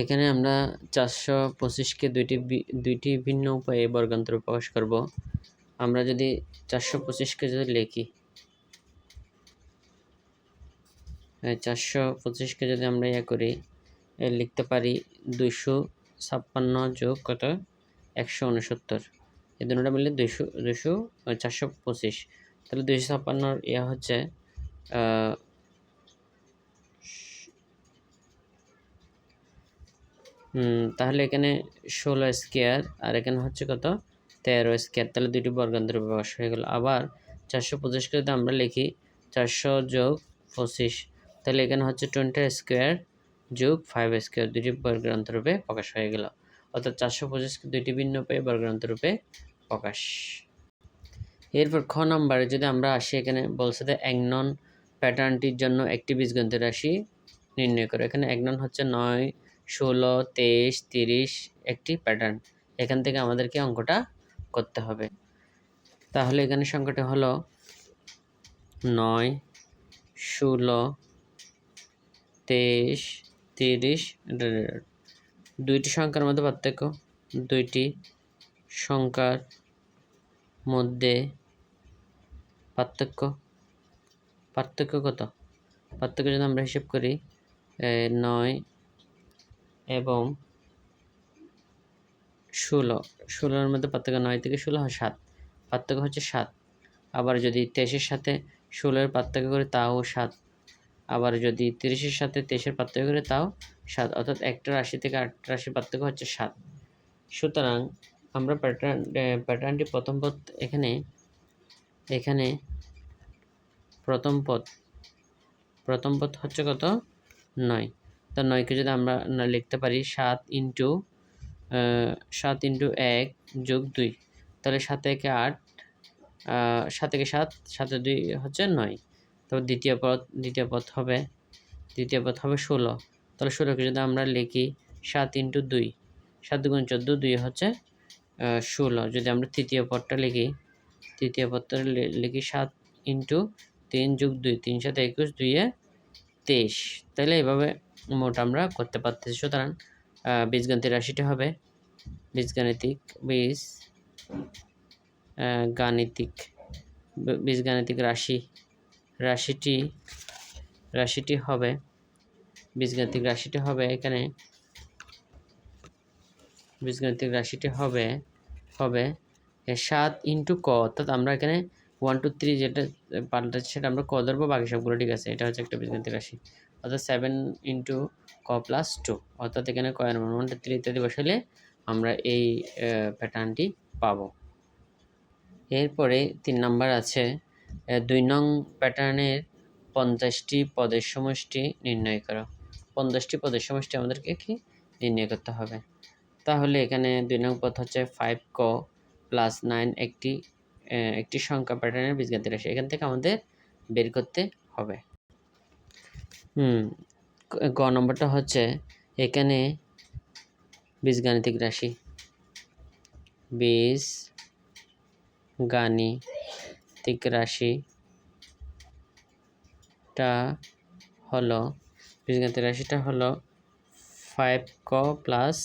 এখানে আমরা চারশো পঁচিশকে দুইটি দুইটি ভিন্ন উপায়ে বর্গান্তর প্রকাশ করব। আমরা যদি চারশো পঁচিশকে যদি লিখি চারশো পঁচিশকে যদি আমরা ইয়ে করি লিখতে পারি দুইশো ছাপ্পান্ন যোগ কত? একশো উনসত্তর। এই দুটোটা মিলে দুইশো দুইশো, চারশো পঁচিশ। তাহলে দুইশো ছাপ্পান্নর ইয়ে হচ্ছে তাহলে এখানে ষোলো স্কোয়ার, আর এখানে হচ্ছে কত? তেরো স্কোয়ার। তাহলে দুইটি বর্গান্তর প্রকাশ হয়ে গেল। আবার চারশো পঁচিশকে যদি আমরা লিখি চারশো যোগ পঁচিশ। তাহলে এখানে হচ্ছে টোয়েন্টি স্কোয়ার যোগ ফাইভ স্কোয়ার দুটি বর্গান্তর রূপে প্রকাশ হয়ে গেল। অর্থাৎ চারশো পঁচিশকে দুইটি ভিন্ন পেয়ে বর্গান্তর রূপে প্রকাশ। এরপর খ নম্বরে যদি আমরা আসি, এখানে বলছে যে এক নন প্যাটার্নটির জন্য একটি বীজগণিতের রাশি নির্ণয় করো। এখানে এক নন হচ্ছে নয় ষোলো, তেইশ, তিরিশ একটি প্যাটার্ন এখান থেকে আমাদেরকে অঙ্কটা করতে হবে। তাহলে এখানে সংখ্যাটা হলো নয়, ষোলো, তেইশ, তিরিশ দুইটি সংখ্যার মধ্যে পার্থক্য। দুইটি সংখ্যার মধ্যে পার্থক্য। পার্থক্য কত? পার্থক্য যদি আমরা হিসেব করি নয় এবং ষোলো। ষোলোর মধ্যে পার্থক্য নয় থেকে ষোলো হয় সাত। পার্থক্য হচ্ছে সাত। আবার যদি তেইশের সাথে ষোলোর পার্থক্য করে তাও সাত। আবার যদি তিরিশের সাথে তেইশের পার্থক্য করে তাও সাত। অর্থাৎ একটা রাশি থেকে আটটা রাশির পার্থক্য হচ্ছে সাত। সুতরাং আমরা প্যাটার্ন প্যাটার্নটি প্রথম পদ এখানে এখানে প্রথম পদ প্রথম পদ হচ্ছে কত? নয়। তো নয়কে যদি আমরা লিখতে পারি সাত ইন্টু সাত ইন্টু এক যোগ দুই, তাহলে সাত একে আট সাত একে সাত, সাতে দুই হচ্ছে নয়। তবে দ্বিতীয় পথ দ্বিতীয় পথ হবে, দ্বিতীয় পথ হবে ষোলো। তাহলে ষোলোকে যদি আমরা লিখি সাত ইন্টু দুই, সাত দুগুণ চোদ্দ, দুই হচ্ছে ষোলো। যদি আমরা তৃতীয় পথটা লিখি, তৃতীয় পদটা লি- লিখি সাত ইন্টু তিন যোগ দুই, তিন সাথে একুশ দুইয়ে তেইশ। তাহলে এভাবে মোট আমরা করতে পারতেছি। সুতরাং আহ, বীজগণিতের রাশিটি হবে বীজগাণিতিক বীজ গাণিতিক বীজগাণিতিক রাশি রাশিটি রাশিটি হবে বীজগাণিতিক রাশিটি হবে এখানে বীজগাণিতিক রাশিটি হবে হবে সাত ইন্টু ক অর্থাৎ আমরা এখানে ওয়ান টু থ্রি যেটা পাল্টাচ্ছি সেটা আমরা ক ধরবো বাকি সবগুলো ঠিক আছে। এটা হচ্ছে একটা বীজগাণিতিক রাশি। অর্থাৎ সেভেন ইন্টু ক প্লাস টু অর্থাৎ এখানে কয়ের মান ওয়ান থ্রি ইত্যাদি বসালে আমরা এই প্যাটার্নটি পাব। এরপরে তিন নাম্বার আছে দুই নং প্যাটার্নের পঞ্চাশটি পদের সমষ্টি নির্ণয় করো। পঞ্চাশটি পদের সমষ্টি আমাদেরকে কি নির্ণয় করতে হবে? তাহলে এখানে দুই নং পদ হচ্ছে ফাইভ ক প্লাস নাইন একটি একটি সংখ্যা প্যাটার্নের বীজগাণিতিক রাশি। এখান থেকে আমাদের বের করতে হবে। গ নম্বরটা হচ্ছে এখানে বীজগাণিতিক রাশি। বীজ গাণিতিক রাশিটা হলো, বীজগাণিতিক রাশিটা হলো ফাইভ ক প্লাস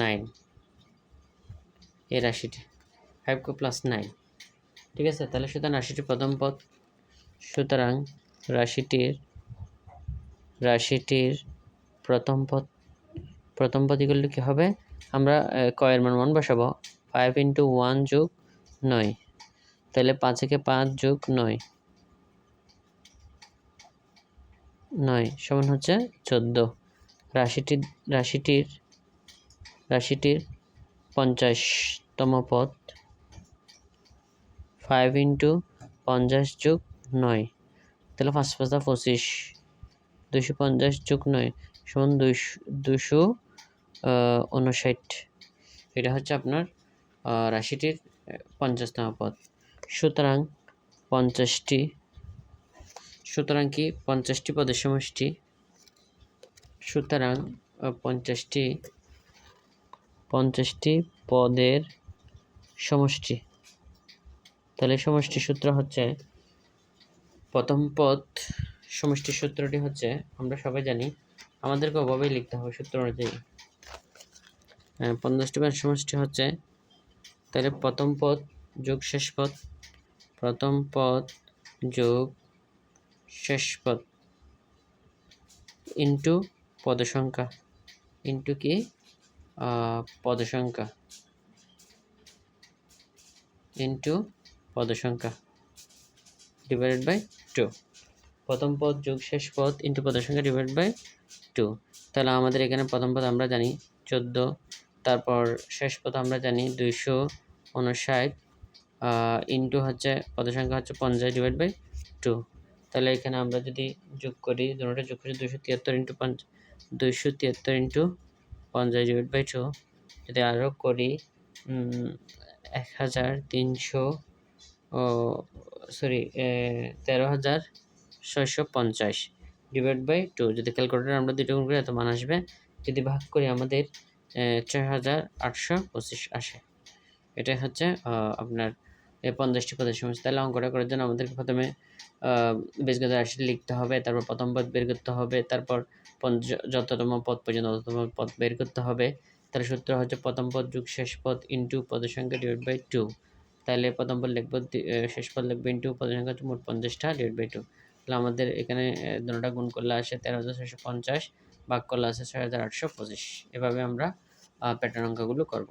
নাইন। এই রাশিটি, ফাইভ ক প্লাস নাইন। ঠিক আছে? তাহলে সুতরাং রাশিটির প্রথম পদ। সুতরাং রাশিটির রাশিটির প্রথম পদ প্রথম পদ করলে কী হবে? আমরা কয়ের মান মান বসাবো। ফাইভ ইন্টু ওয়ান যোগ নয়। তাহলে পাঁচ থেকে পাঁচ যোগ নয়। নয় সমান হচ্ছে চোদ্দ। রাশিটির রাশিটির রাশিটির পঞ্চাশতম পদ ফাইভ ইন্টু পঞ্চাশ যোগ নয়। তাহলে পাঁচ পাঁচটা পঁচিশ। দুশো পঞ্চাশ যোগ নয়, সমান দুশো দুশো উনষাট এটা হচ্ছে আপনার রাশিটির পঞ্চাশতম পদ। সুতরাং পঞ্চাশটি, সুতরাং কি পঞ্চাশটি পদের সমষ্টি? সুতরাং পঞ্চাশটি পঞ্চাশটি পদের সমষ্টি। তাহলে সমষ্টি সূত্র হচ্ছে, প্রথম পদ সমষ্টি সূত্রটি হচ্ছে আমরা সবাই জানি আমাদেরকে ওভাবেই লিখতে হবে সূত্র অনুযায়ী। পঞ্চাশটি বার সমষ্টি হচ্ছে তাহলে প্রথম পদ যোগ শেষ পদ প্রথম পদ যোগ শেষ পদ ইন্টু পদ সংখ্যা। ইন্টু কি? আহ, পদ সংখ্যা। ইন্টু পদ সংখ্যা। ডিভাইডেড বাই টু প্রথম পদ যোগ শেষ পদ ইন্টু পদের সংখ্যা ডিভাইড বাই টু তাহলে আমাদের এখানে প্রথম পদ আমরা জানি চোদ্দ, তারপর শেষ পদ আমরা জানি দুইশো উনষাট ইন্টু হচ্ছে, পদের সংখ্যা হচ্ছে পঞ্চাশ ডিভাইড বাই টু তাহলে এখানে আমরা যদি যোগ করি, দুটোটা যোগ করি দুশো তিয়াত্তর ইন্টু পঞ্চ, দুইশো তিয়াত্তর ইন্টু পঞ্চাশ ডিভাইড বাই টু যদি আরও করি এক হাজার তিনশো, ও সরি তেরো হাজার ছয়শো পঞ্চাশ ডিভাইড বাই টু যদি ক্যালকুলেটার আমরা দুটো গুণ করি, এত মান আসবে। যদি ভাগ করি আমাদের ছয় হাজার আটশো পঁচিশ আসে। এটাই হচ্ছে আপনার এই পঞ্চাশটি পদের সমস্যা তাহলে অঙ্কটা করার জন্য আমাদেরকে প্রথমে বীজগত রাশি লিখতে হবে, তারপর প্রথম পদ বের করতে হবে, তারপর যততম পদ পর্যন্ত তততম পদ বের করতে হবে। তার সূত্র হচ্ছে প্রথম পদ যুগ শেষ পদ ইন্টু পদের সংখ্যা ডিভাইড বাই টু তাহলে প্রথম পদ লিখব শেষ পদ লিখব ইন্টু পদের সংখ্যা মোট পঞ্চাশটা ডিভাইড বাই টু তাহলে আমাদের এখানে দুটা গুণ করলে আসে তেরো হাজার ছয়শো পঞ্চাশ, ভাগ করলে আসে ছয় হাজার আটশো পঁচিশ। এভাবে আমরা প্যাটার্ন অঙ্কগুলো করব।